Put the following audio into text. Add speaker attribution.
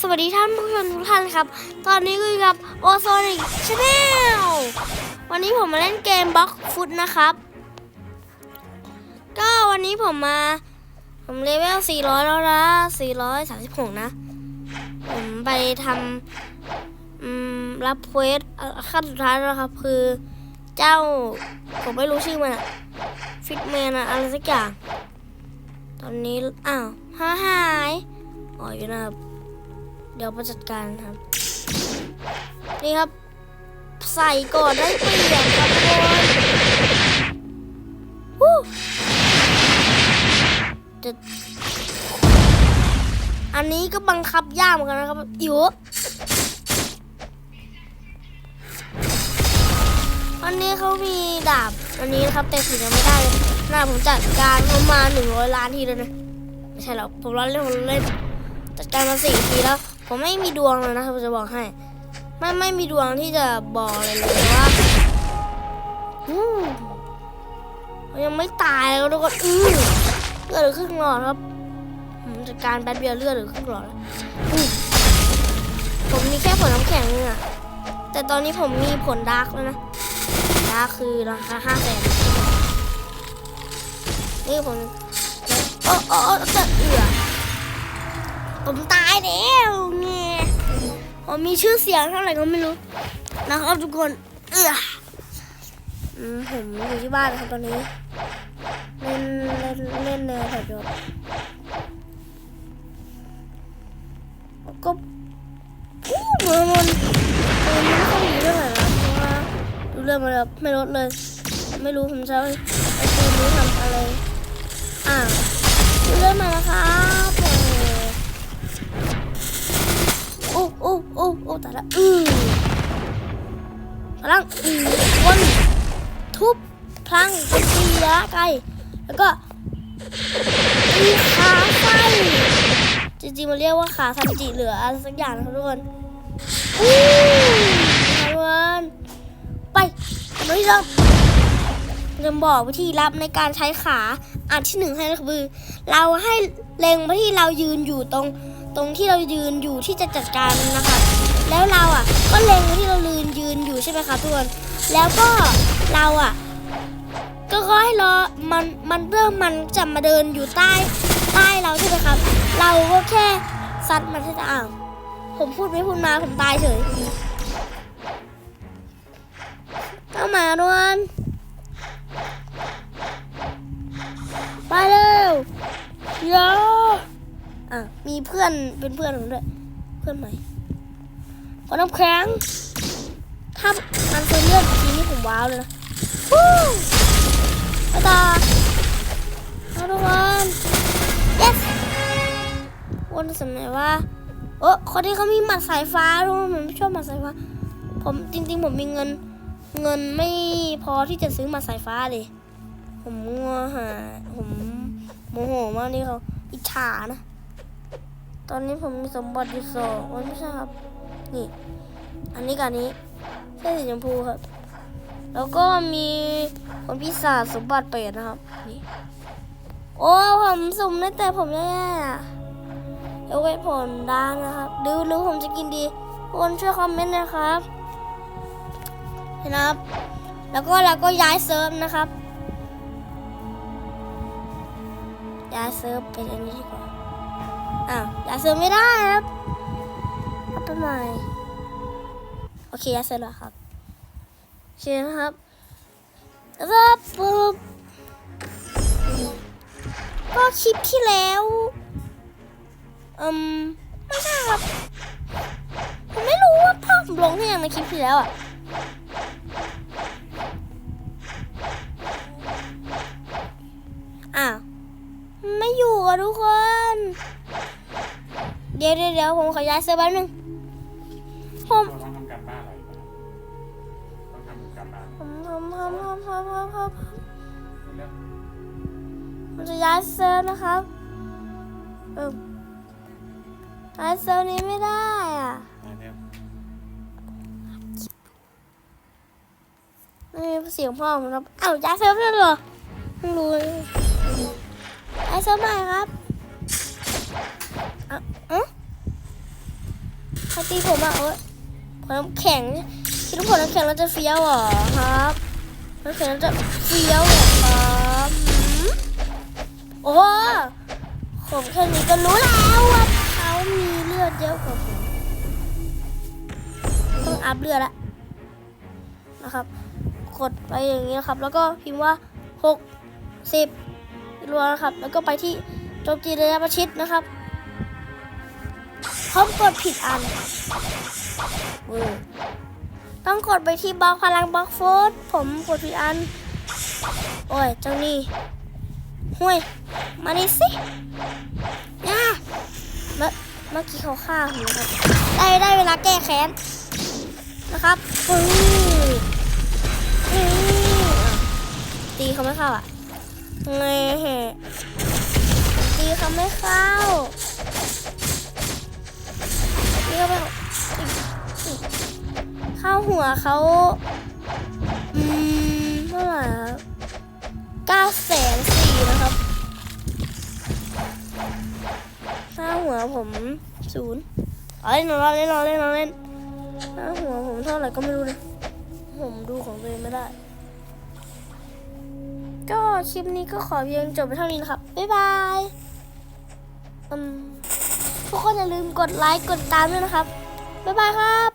Speaker 1: สวัสดีท่านผู้ชมทุกท่านครับ ตอนนี้ก็อยู่กับโอโซนิกชาแนลวันนี้ผมมาเล่นเกมบล็อกฟุตนะครับ ก็วันนี้ผมมา ผมเลเวล 400 แล้วนะ 436 นะ ผมไปทำรับเควสขั้นสุดท้ายแล้วครับ คือเจ้า ผมไม่รู้ชื่อมันอะฟิตแมนอะอะไรสักอย่าง ตอนนี้ อ้าวหาหายอ๋ออยู่นะครับ เดี๋ยวมาจัดการครับ นี่ครับ ใส่ก่อนได้เปรียบครับทุกคนวู้จะอันนี้ก็บังคับยากเหมือนกันนะครับอยู่อันนี้เขามีดาบ อันนี้นะครับแต่ถึงยังไม่ได้เลยน่าผมจัดการเขามาหนึ่งร้อยล้านทีแล้วนะไม่ใช่หรอกผมร้องเล่นผมเล่นจัดการมาสี่ทีแล้ว ผมไม่มีดวงเลยนะครับจะบอกให้ ไม่ไม่มีดวงที่จะบอกเลยเลยว่ายังไม่ตายแล้วทุกคนอือเลือดหลือครึ่งหลอดครับผมจัดการแป๊บเดียเลือดหลือครึ่งหลอดผมมีแค่ผลน้ำแข็งเนี่ยแต่ตอนนี้ผมมีผลดาร์กแล้วนะดาร์กคือราคาห้าแสนนี่ผมโอ้โอ้โอ้จะเอือ ผมตายแล้วเนี่ยผมมีชื่อเสียงเท่าไหร่ก็ไม่รู้นะครับทุกคนเอออืมผมอยู่ที่บ้านนะครับตอนนี้ เล่นเล่นเล่นเลยแถวก็อู้เหมือนมันมันไม่ค่อยดีเท่าไหร่นะเพราะว่าดูเรื่องมาแล้วไม่ลดเลย ไม่รู้ผมจะไอ้ตัวนี้ทำอะไรอ่าดูเรื่องมาแล้วครับ โอ้โอ้โอ้โอ้แต่ละอือพลังอือวนทุบพลังตีระไกลแล้วก็ตีขาไฟจริงๆมันเรียกว่าขาซันจิเหลืออะไรสักอย่างนะครับทุกคนอู้ทุกคนไปไปที่เริ่มจะบอกวิธีลับในการใช้ขาอันที่หนึ่งให้นะคือเราให้เล็งไปที่เรายืนอยู่ตรง ตรงที่เรายืนอยู่ที่จะจัดการนะคะแล้วเราอะก็เล็งที่เรายืนยืนอยู่ใช่ไหมคะทุกคนแล้วก็เราอะ ก็ก็ให้รอมันมันเริ่มมันจะมาเดินอยู่ใต้ใต้เราใช่ไหมครับ เราก็แค่ซัดมันให้จะอ่างผมพูดไม่พูดมาผมตายเฉยเข้ามาทุกคนไปเร็วเยอะ อะมีเพื่อนเป็นเพื่อนผมด้วย เพื่อนใหม่ขอน้ำแข็งถ้ามันเคยเลือนทีนี้ผมว้าวเลยนะวู้ไปต่อเอาทุกคน yes วันสมัยว่าโอ้คนที่เขามีหมัดสายฟ้าทุกคนผมไม่ชอบหมัดสายฟ้า ผมจริง ๆ ผมมีเงิน เงินไม่พอที่จะซื้อหมัดสายฟ้าเลย ผมงัวหาผมโมโหมากนี่เขาอิจฉานะ ตอนนี้ผมมีสมบัติอยู่สองวันไม่ใช่ครับ นี่ อันนี้กับนนี้ใช่สีชมพูครับ แล้วก็มีผลพิศาจสมบัติเป็ดนะครับ นี่ โอ้ผมสุ่มได้แต่ผมแย่ๆอะเอาไว้ผลด้านนะครับ ดูรู้ผมจะกินดีคนช่วยคอมเมนต์นะครับนะครับ แล้วก็เราก็ย้ายเซิร์ฟนะครับ ย้ายเซิร์ฟเป็นอันนี้ดีกว่า อ้าวย้าเซิร์ไม่ได้ครับเอาไปใหม่โอเคย้าเซิร์ฟแล้วครับโอเคนะครับแล้วก็ปุ๊บก็คลิปที่แล้วอืมไม่ใช่ครับผมไม่รู้ว่าภาพผมลงที่ยังในคลิปที่แล้วอะอ้าวไม่อยู่อะทุกคน ดี๋ยวเดี๋ยวเดี๋ยวผมขอย้ายเสื้อแป๊บนึงผม
Speaker 2: เราต้องทำการบ้านอะไรบ้างต้องทำการบ้าน
Speaker 1: ผมผมผมผมผมผมผม
Speaker 2: เรื่อง
Speaker 1: ผมจะย้ายเสื้อนะครับเออย้ายเสื้อนี้ไม่ได้อะ
Speaker 2: อะไรเนี่ย
Speaker 1: นี่เสียงพ่อผมครับอ้าวย้ายเสื้อไม่ได้เหรอเพิ่รู้ย้ายเสื้อใหม่ครับอะเอ๊ะ ใครตีผมอะเอ้ยผลน้ำแข็งคิดว่าผลน้ำแข็งเราจะเฟี้ยวเหรอครับน้ำแข็งเราจะเฟี้ยวเหรอครับโอ้ผมแค่นี้ก็รู้แล้วว่าเขามีเลือดเยอะกว่าผมต้องอัพเลือดละนะครับ กดไปอย่างนี้นะครับ แล้วก็พิมพ์ว่าหกสิบรัวนะครับ แล้วก็ไปที่โจมตีระยะประชิดนะครับ ผมกดผิดอันเออต้องกดไปที่บล็อกพลังบล็อกโฟร์สผมกดผิดอัน โอ้ย เจ้านี่ห่วย มานี่สิย่าเมื่อเมื่อกี้เขาฆ่าผมครับ ได้ได้เวลาแก้แค้น นะครับปึ้งตีเขาไม่เข้าอะไงเหตีเขาไม่เข้า หัวเขาอืมเท่าไหร่ครับเก้าแสนสี่นะครับค่าหัวผมศูนย์เอาเล่นเราเล่นเราเล่นเราเล่นค่าหัวผมเท่าไหร่ก็ไม่รู้เลย ผมดูของตัวเองไม่ได้ ก็คลิปนี้ก็ขอเพียงจบไปเท่านี้นะครับ บ๊ายบายอืมทุกคนอย่าลืมกดไลค์กดตามด้วยนะครับ บ๊ายบายครับ